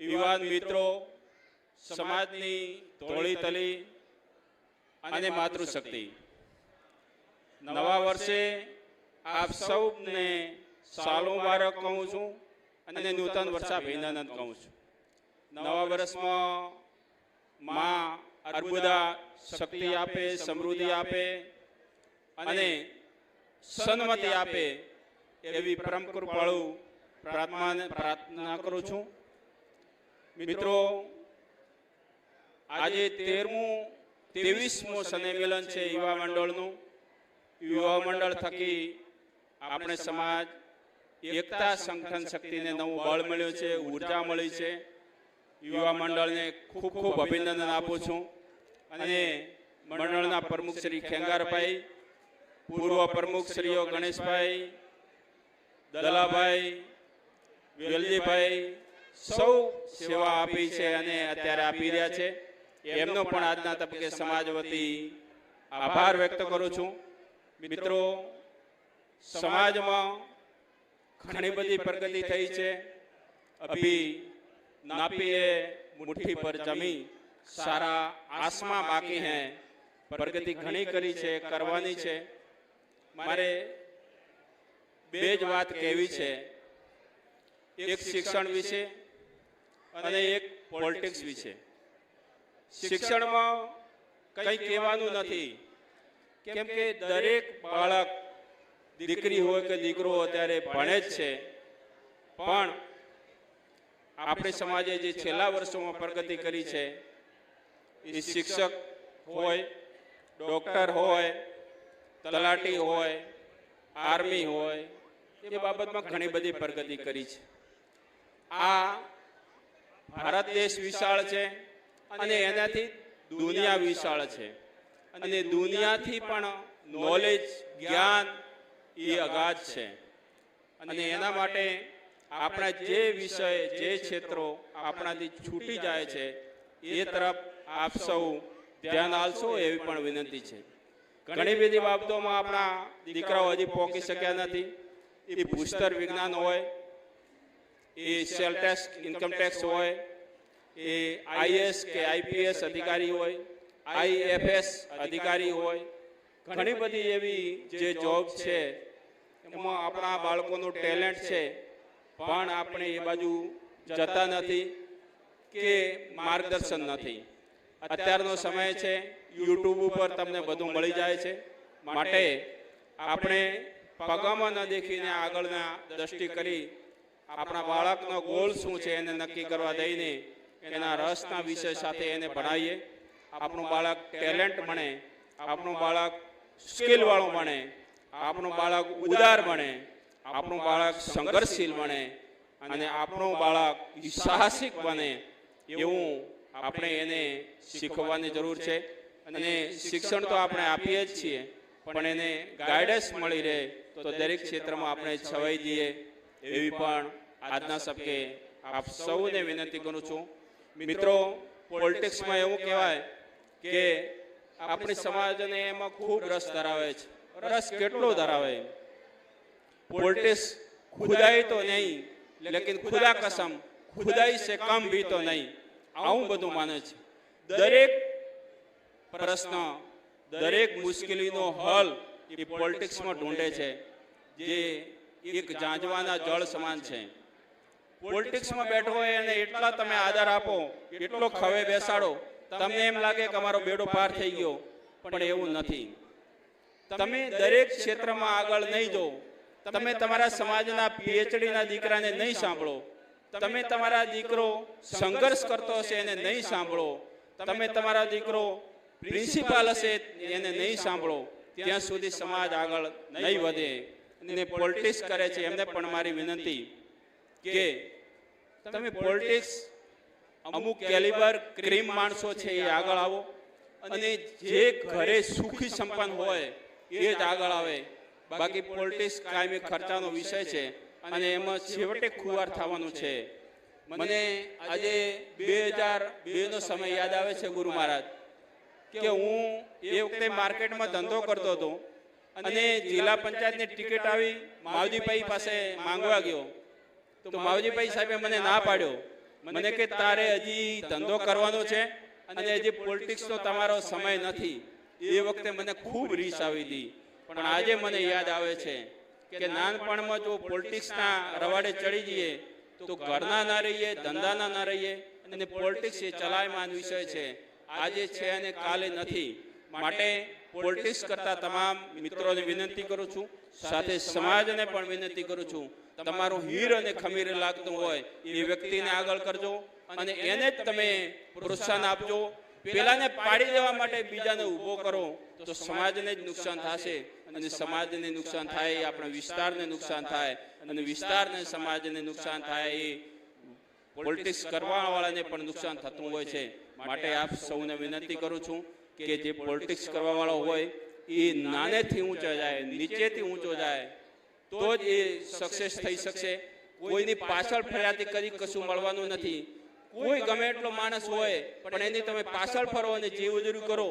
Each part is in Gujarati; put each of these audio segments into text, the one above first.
યુવાન મિત્રો સમાજની ધોળી તલી અને માતૃશક્તિ. નવા વર્ષે આપ સૌને સાલો મુબારક કહું છું અને નૂતન વર્ષા અભિનંદન કહું છું. નવા વર્ષમાં માં અર્બુદા શક્તિ આપે સમૃદ્ધિ આપે અને સન્મતિ આપે એવી પરમ કૃપાળુ પ્રાર્થના પ્રાર્થના કરું છું. મિત્રો આજે તેરમું ત્રેવીસમું સંમેલન છે યુવા મંડળનું. યુવા મંડળ થકી આપણે સમાજ એકતા સંગઠન શક્તિને નવું બળ મળ્યું છે ઊર્જા મળી છે. યુવા મંડળને ખૂબ ખૂબ અભિનંદન આપું છું. અને મંડળના પ્રમુખ શ્રી ખેંગારભાઈ પૂર્વ પ્રમુખ શ્રીઓ ગણેશભાઈ દલાભાઈ વેલજીભાઈ સૌ સેવા આપી છે અને અત્યારે આપી રહ્યા છે. એમનો પણ આજના તબક્કે સમાજ વતી આભાર વ્યક્ત કરું છું. મિત્રો, સમાજમાં ઘણી બધી પ્રગતિ થઈ છે. અભી નાપીએ મુઠ્ઠી પર જમી. સારા આસમાં બાકી હે. પ્રગતિ ઘણી કરી છે, કરવાની છે. મારે બે જ વાત કહેવી છે. એક શિક્ષણ વિશે અને એક પોલિટિક્સ વિશે. શિક્ષણમાં કંઈ કહેવાનું નથી. કેમ કે દરેક બાળક દીકરી હોય કે દીકરો અત્યારે ભણે જ છે. પણ આપણે સમાજે જે છેલ્લા વર્ષોમાં પ્રગતિ કરી છે એ શિક્ષક હોય ડૉક્ટર હોય તલાટી હોય આર્મી હોય એ બાબતમાં ઘણી બધી પ્રગતિ કરી છે. આ ભારત દેશ વિશાળ છે અને એનાથી દુનિયા વિશાળ છે. અને દુનિયાથી પણ નોલેજ જ્ઞાન એ અગાધ છે. અને એના માટે આપણા જે વિષય, જે ક્ષેત્રો આપણાથી છૂટી જાય છે, એ તરફ આપ સૌ ધ્યાન આલશો એવી પણ વિનંતી છે. ઘણી બધી બાબતોમાં આપણા દીકરાઓ હજી પહોંચી શક્યા નથી. એ ભૂસ્તર વિજ્ઞાન હોય, એ સેલ ટેક્સ ઇન્કમ ટેક્સ હોય એ આઈએસ કે આઈપીએસ અધિકારી હોય આઈએફએસ અધિકારી હોય, ઘણી બધી એવી જે જોબ છે, એમાં આપણા બાળકોનું ટેલેન્ટ છે, પણ આપણે એ બાજુ જતા નથી કે માર્ગદર્શન નથી. અત્યારનો સમય છે, યુટ્યુબ ઉપર તમને બધું મળી જાય છે. માટે આપણે પગામાં ન દેખીને આગળના દ્રષ્ટિ કરી આપણા બાળકનો ગોલ શું છે એને નક્કી કરવા દઈને એના રસના વિષય સાથે એને ભણાવીએ. આપણું બાળક ટેલેન્ટ બને આપણું બાળક સ્કિલવાળું બને આપણું બાળક ઉદાર બને આપણું બાળક સંઘર્ષશીલ બને અને આપણું બાળક સાહસિક બને એવું આપણે એને શીખવવાની જરૂર છે. અને શિક્ષણ તો આપણે આપીએ જ છીએ, પણ એને ગાઈડન્સ મળી રહે તો દરેક ક્ષેત્રમાં આપણે છવાઈ જઈએ. એવી પણ આજના સબકે આપ સૌને વિનંતી કરું છું. મિત્રો પોલિટિક્સમાં એવું કહેવાય કે આપણી સમાજને એમાં ખૂબ રસ ધરાવે છે. રસ કેટલો ધરાવે? પોલિટિક્સ ખુદાઈ તો નહીં, લેકિન ખુદા કસમ, ખુદાઈ સે કમ ભી તો નહીં. આવું બધું માને છે. દરેક પ્રશ્ન, દરેક મુશ્કેલીનો હલ એ પોલિટિક્સમાં ઢૂંઢે છે, જે એક જાંજવાના જળ સમાન છે. પોલિટિક્સમાં બેઠો હોય અને એટલા તમે આધાર આપો, એટલો ખવે બેસાડો, તમને એમ લાગે કે અમારો બેડો પાર થઈ ગયો, પણ એવું નથી. તમે દરેક ક્ષેત્રમાં આગળ નહીં જો, તમે તમારા સમાજના પીએચડીના દીકરાને નહીં સાંભળો, તમે તમારા દીકરો સંઘર્ષ કરતો હશે એને નહીં સાંભળો, તમે તમારા દીકરો પ્રિન્સિપાલ હશે એને નહીં સાંભળો, ત્યાં સુધી સમાજ આગળ નહીં વધે. અને પોલિટિક્સ કરે છે, એમને પણ મારી વિનંતી. કે તમે પોલિટિક્સ અમુક કેલિબર ક્રીમ માણસો છે એ આગળ આવો. અને જે ઘરે સુખી સંપન્ન હોય એ જ આગળ આવે. બાકી પોલિટિક્સ કાયમી ખર્ચાનો વિષય છે. અને એમાં છેવટે ખુવાર થવાનું છે. મને આજે બે હજાર બેનો સમય યાદ આવે છે ગુરુ મહારાજ. કે હું એ વખતે માર્કેટમાં ધંધો કરતો હતો. અને જિલ્લા પંચાયતની ટિકિટ આવી. માવજીભાઈ પાસે માંગવા ગયો. તો માવજીભાઈ સાહેબે મને ના પાડ્યો. મને કે તારે હજી ધંધો કરવાનો છે અને હજી પોલિટિક્સનો તમારો સમય નથી. એ વખતે મને ખૂબ રીસ આવી હતી. પણ આજે મને યાદ આવે છે કે નાનપણમાં જો પોલિટિક્સના રવાડે ચડી જઈએ તો ઘરના ના રહીએ ધંધાના ના રહીએ અને પોલિટિક્સ એ ચલાયમાન વિષય છે. આજે છે અને કાલે નથી. માટે પોલિટિક્સ કરતા તમામ મિત્રોને વિનંતી કરું છું. સાથે સમાજને પણ વિનંતી કરું છું તમારું હીર અને ખમીર લાગતું હોય એ વ્યક્તિને આગળ કરજો અને એને જ તમે પ્રોત્સાહન આપજો. પેલાને પાડી દેવા માટે બીજાને ઊભો કરો તો સમાજને જ નુકસાન થશે અને સમાજને નુકસાન થાય, આપણા વિસ્તારને નુકસાન થાય અને વિસ્તારને સમાજને નુકસાન થાય એ પોલિટિક્સ કરવા વાળાને પણ નુકસાન થતું હોય છે. માટે આપ સૌને વિનંતી કરું છું કે જે પોલિટિક્સ કરવા વાળો હોય એ નાનેથી ઊંચો જાય, નીચેથી ઊંચો જાય તો જ એ સક્સેસ થઈ શકશે. કોઈની પાછળ ફરિયાદી કરી કશું મળવાનું નથી. કોઈ ગમે એટલો માણસ હોય, પણ એની તમે પાછળ ફરો અને જીવ ઉજરી કરો,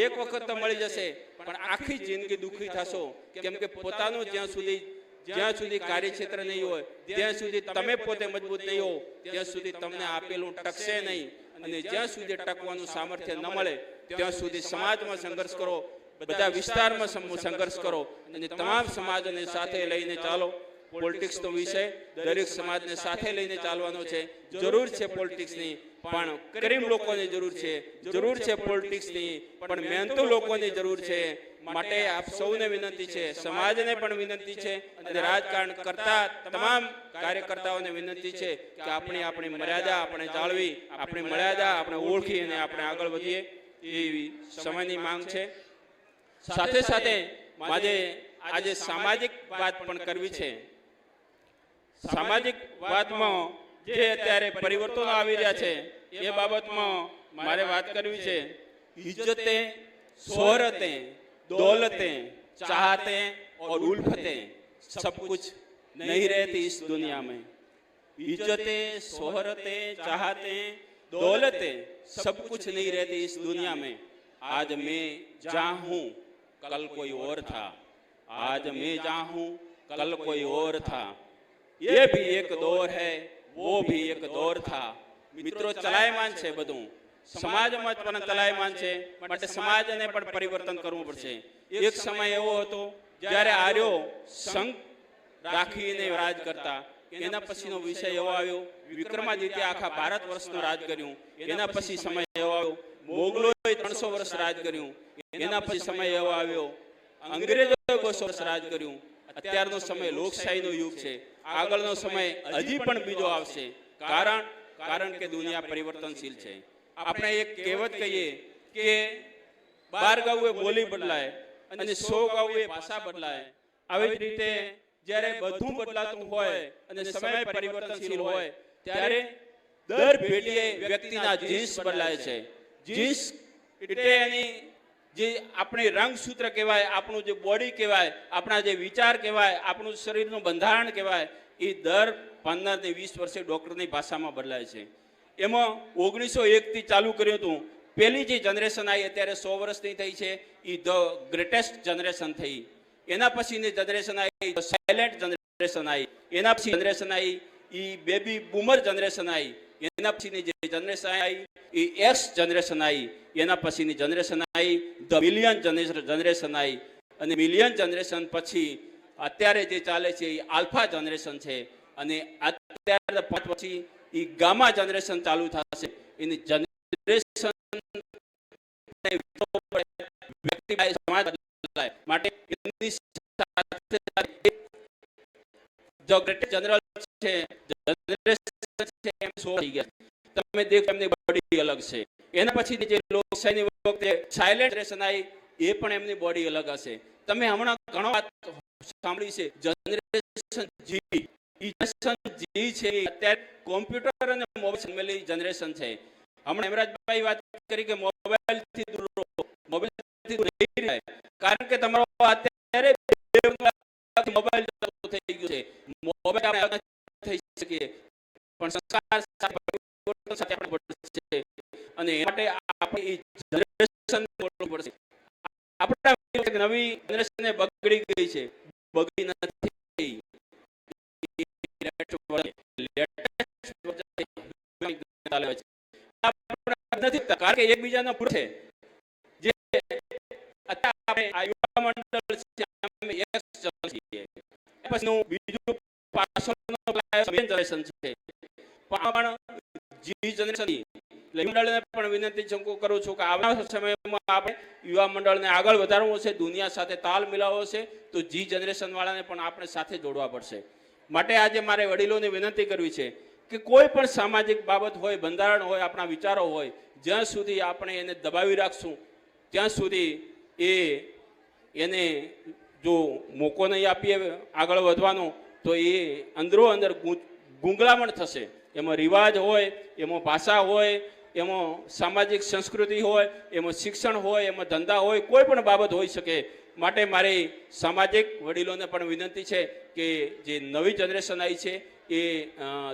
એક વખત તો મળી જશે. પણ આખી જિંદગી દુઃખી થશો. કેમ કે પોતાનું જ્યાં સુધી જ્યાં સુધી કાર્યક્ષેત્ર નહીં હોય, ત્યાં સુધી તમે પોતે મજબૂત નહીં હો ત્યાં સુધી તમને આપેલું ટકશે નહીં. અને જ્યાં સુધી ટકવાનું સામર્થ્ય ન મળે, ત્યાં સુધી સમાજમાં સંઘર્ષ કરો. બધા વિસ્તારમાં સંઘર્ષ કરો અને તમામ સમાજને સાથે લઈને ચાલો. પોલિટિક્સનો વિષય, દરેક સમાજને સાથે લઈને ચાલવાનો છે. જરૂર છે પોલિટિક્સની પણ કરીમ લોકોની જરૂર છે. જરૂર છે પોલિટિક્સની પણ મહેનતુ લોકોની જરૂર છે. માટે આપ સૌને વિનંતી છે, સમાજને પણ વિનંતી છે અને રાજકારણ કરતા તમામ કાર્યકર્તાઓને વિનંતી છે કે આપણી આપણી મર્યાદા આપણે જાળવી, આપણી મર્યાદા આપણે ઓળખી અને આપણે આગળ વધીએ. એવી સમયની માંગ છે. साथ साथ आज सामाजिक बात करी है सामाजिक बात में जे अत्यारे परिवर्तन आ रहा है ये बाबत में मारे बात करी है इज्जते शोहरते दौलते चाहते और उल्फते सब कुछ नहीं रहती इस दुनिया में इज्जते शोहरते चाहते दौलते सब कुछ नहीं रहती इस दुनिया में आज मैं जहाँ हूँ कल कोई और था आज मैं जहाँ हूँ कल कोई और था ये भी एक दौर है वो भी एक दौर था મિત્રો ચલાયમાન છે બધું સમાજમાં પણ ચલાયમાન છે માટે સમાજને પણ પરિવર્તન કરવું પડશે એક સમય એવો હતો જ્યારે આર્યો સંઘ રાખીને રાજ કરતા એના પછીનો વિષય એવો આવ્યો વિક્રમાદિત્ય આખા ભારત વર્ષનું રાજ કર્યું એના પછી સમય એવો આવ્યો મોગલોએ ત્રણસો વર્ષ રાજ કર્યું. એના પછી સમય એવો આવ્યો. અંગ્રેજોએ બસો વર્ષ રાજ કર્યું. અત્યારનો સમય લોકશાહીનો યુગ છે. આગળનો સમય હજી પણ બીજો આવશે. કારણ કારણ કે દુનિયા પરિવર્તનશીલ છે. આપણે એક કહેવત કહીએ કે બાર ગાઉએ બોલી બદલાય અને સો ગાઉએ ભાષા બદલાય. આવી જ રીતે જ્યારે બધું બદલાતું હોય અને સમય પરિવર્તનશીલ હોય, ત્યારે દર પેઢીએ વ્યક્તિના જીન્સ બદલાય છે. જીન્સ એટલે જે આપણી રંગસૂત્ર કહેવાય, આપણું જે બોડી કહેવાય, આપણા જે વિચાર કહેવાય, આપણું શરીરનું બંધારણ કહેવાય, એ દર પંદરથી વીસ વર્ષે ડૉક્ટરની ભાષામાં બદલાય છે. એમાં ઓગણીસો એકથી ચાલુ કર્યું હતું. પહેલી જે જનરેશન આવી અત્યારે સો વર્ષની થઈ છે એ ધ ગ્રેટેસ્ટ જનરેશન થઈ. એના પછીની જનરેશન આવી સાયલેન્ટ જનરેશન આવી. એના પછી જનરેશન આવી એ બેબી બુમર જનરેશન આવી. એના પછીની જે જનરેશન આવી એ એક્સ જનરેશન આવી એના પછીની જનરેશન આવી ધ મિલિયન જનરેશન આવી અને મિલિયન જનરેશન પછી અત્યારે જે ચાલે છે એ આલ્ફા જનરેશન છે. અને અત્યારે પાંચ પછી એ ગામા જનરેશન ચાલુ થશે. એની જનરેશન વ્યક્તિ સમાજ માટે જનરલ છે જનરેશન છે એમ સો થઈ ગયા. તમે દેખો એમની બોડી અલગ છે. એના પછી જે લોકશાહીની વખતે સાયલેન્ટ રેશન આવી એ પણ એમની બોડી અલગ હશે. તમે હમણાં ઘણો વાત સાંભળી છે. જનરેશન જી જનરેશન જી છે અત્યારે કોમ્પ્યુટર અને મોબાઈલ સંમેલી જનરેશન છે. હમણાં હેમરાજભાઈ વાત કરી કે મોબાઈલથી દૂર રહો. મોબાઈલથી દૂર રહે કારણ કે તમારો અત્યારે મોબાઈલ થઈ ગયું છે. મોબાઈલ આપણે થઈ શકીએ. પણ સંસ્કાર સાથે આપણે પડશે અને એ માટે આપણે જનરેશન બોલવું પડશે આપણા નવી જનરેશન બગડી ગઈ છે. બગડી નથી. એકબીજાના પૂરક છે. બીજું છે. પણ જી જનરેશન મંડળને પણ વિનંતી ચંકુ કરું છું કે આવનાર સમયમાં આપણે યુવા મંડળને આગળ વધારવું છે દુનિયા સાથે તાલ મિલાવવો છે તો જી જનરેશન વાળાને પણ આપણે સાથે જોડવા પડશે. માટે આજે મારે વડીલોને વિનંતી કરવી છે કે કોઈ પણ સામાજિક બાબત હોય, બંધારણ હોય, આપણા વિચારો હોય, જ્યાં સુધી આપણે એને દબાવી રાખશું, ત્યાં સુધી એ એને જો મોકો નહીં આપીએ આગળ વધવાનો, તો એ અંદરો અંદર ગૂંગળામણ થશે. એમાં રિવાજ હોય, એમાં ભાષા હોય, એમાં સામાજિક સંસ્કૃતિ હોય, એમાં શિક્ષણ હોય, એમાં ધંધા હોય, કોઈ પણ બાબત હોઈ શકે. માટે મારી સામાજિક વડીલોને પણ વિનંતી છે કે જે નવી જનરેશન આવી છે, એ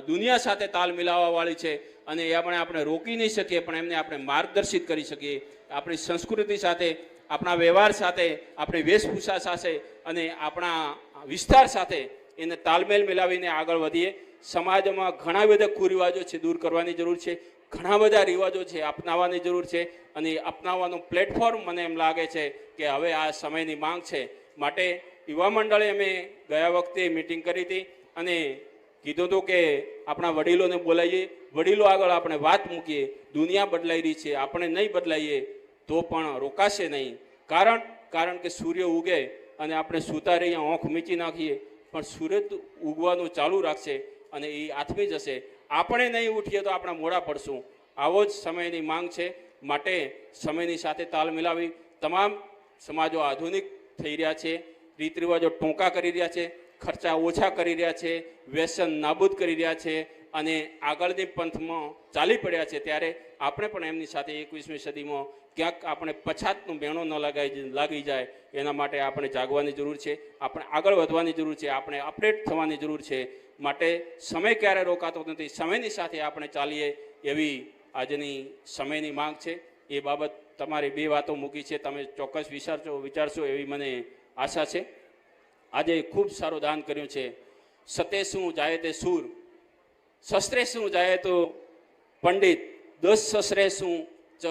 દુનિયા સાથે તાલ મિલાવવાવાળી છે અને એ આપણે આપણે રોકી નહીં શકીએ, પણ એમને આપણે માર્ગદર્શિત કરી શકીએ. આપણી સંસ્કૃતિ સાથે, આપણા વ્યવહાર સાથે, આપણી વેશભૂષા સાથે અને આપણા વિસ્તાર સાથે એને તાલમેલ મિલાવીને આગળ વધીએ. સમાજમાં ઘણા બધા કુરિવાજો છે, દૂર કરવાની જરૂર છે. ઘણા બધા રિવાજો છે, અપનાવવાની જરૂર છે અને અપનાવવાનું પ્લેટફોર્મ મને એમ લાગે છે કે હવે આ સમયની માંગ છે. માટે યુવા મંડળે અમે ગયા વખતે મિટિંગ કરી હતી અને કીધું હતું કે આપણા વડીલોને બોલાવીએ. વડીલો આગળ આપણે વાત મૂકીએ. દુનિયા બદલાઈ રહી છે, આપણે નહીં બદલાઈએ તો પણ રોકાશે નહીં. કારણ કારણ કે સૂર્ય ઉગે અને આપણે સૂતા રહીએ, આંખ મીચી નાખીએ, પણ સૂરજ ઉગવાનું ચાલુ રાખશે. અને એ આથમી જશે. આપણે નહીં ઉઠીએ તો આપણા મોડા પડશું. આવો જ સમયની માંગ છે. માટે સમયની સાથે તાલ મિલાવી તમામ સમાજો આધુનિક થઈ રહ્યા છે. રીત રિવાજો ટૂંકા કરી રહ્યા છે. ખર્ચા ઓછા કરી રહ્યા છે. વ્યસન નાબૂદ કરી રહ્યા છે. અને આગળની પંથમાં ચાલી પડ્યા છે. ત્યારે આપણે પણ એમની સાથે એકવીસમી સદીમાં ક્યાંક આપણે પછાતનું બેણો ન લગાવી લાગી જાય. એના માટે આપણે જાગવાની જરૂર છે. આપણે આગળ વધવાની જરૂર છે. આપણે અપડેટ થવાની જરૂર છે. માટે સમય ક્યારે રોકાતો નથી, સમયની સાથે આપણે ચાલીએ એવી આજની સમયની માંગ છે. એ બાબત તમારી બે વાતો મૂકી છે, તમે ચોક્કસ વિચારશો વિચારશો એવી મને આશા છે. આજે ખૂબ સારું દાન કર્યું છે. સતે શું જાય તે સૂર, શસ્ત્રે શું જાય તો પંડિત, દસ શસ્ત્રે શું ચ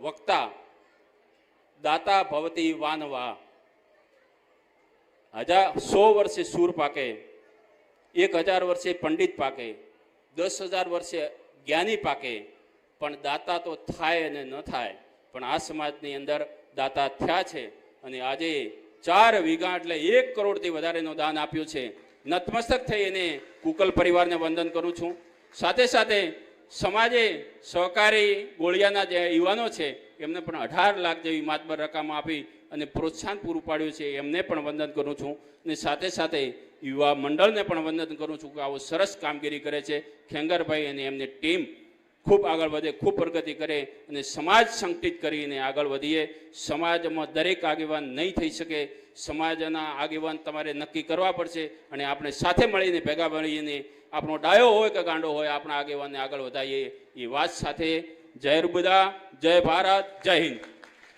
વક્તા, દાતા ભવતી વાનવા. હજાર સો વર્ષે સૂર પાકે. એક હજાર વર્ષે પંડિત પાકે, દસ હજાર વર્ષે જ્ઞાની પાકે, પણ દાતા તો થાય અને ન થાય. પણ આ સમાજની અંદર દાતા થયા છે અને આજે ચાર વીઘા એટલે એક કરોડથી વધારેનું દાન આપ્યું છે. નતમસ્તક થઈ એને કુકલ પરિવારને વંદન કરું છું. સાથે સાથે સમાજે સહકારી ગોળિયાના જે યુવાનો છે, એમને પણ અઢાર લાખ જેવી માતબર રકમ આપી અને પ્રોત્સાહન પૂરું પાડ્યું છે. એમને પણ વંદન કરું છું. અને સાથે સાથે યુવા મંડળને પણ વંદન કરું છું કે આવો સરસ કામગીરી કરે છે. ખેંગરભાઈ અને એમની ટીમ ખૂબ આગળ વધે, ખૂબ પ્રગતિ કરે અને સમાજ સંકટિત કરીને આગળ વધીએ. સમાજમાં દરેક આગેવાન નહીં થઈ શકે. સમાજના આગેવાન તમારે નક્કી કરવા પડશે અને આપણે સાથે મળીને, ભેગા મળીને આપણો ડાયો હોય કે ગાંડો હોય, આપણા આગેવાનને આગળ વધારીએ. એ વાત સાથે જય રૂબદા જય ભારત, જય હિન્દ.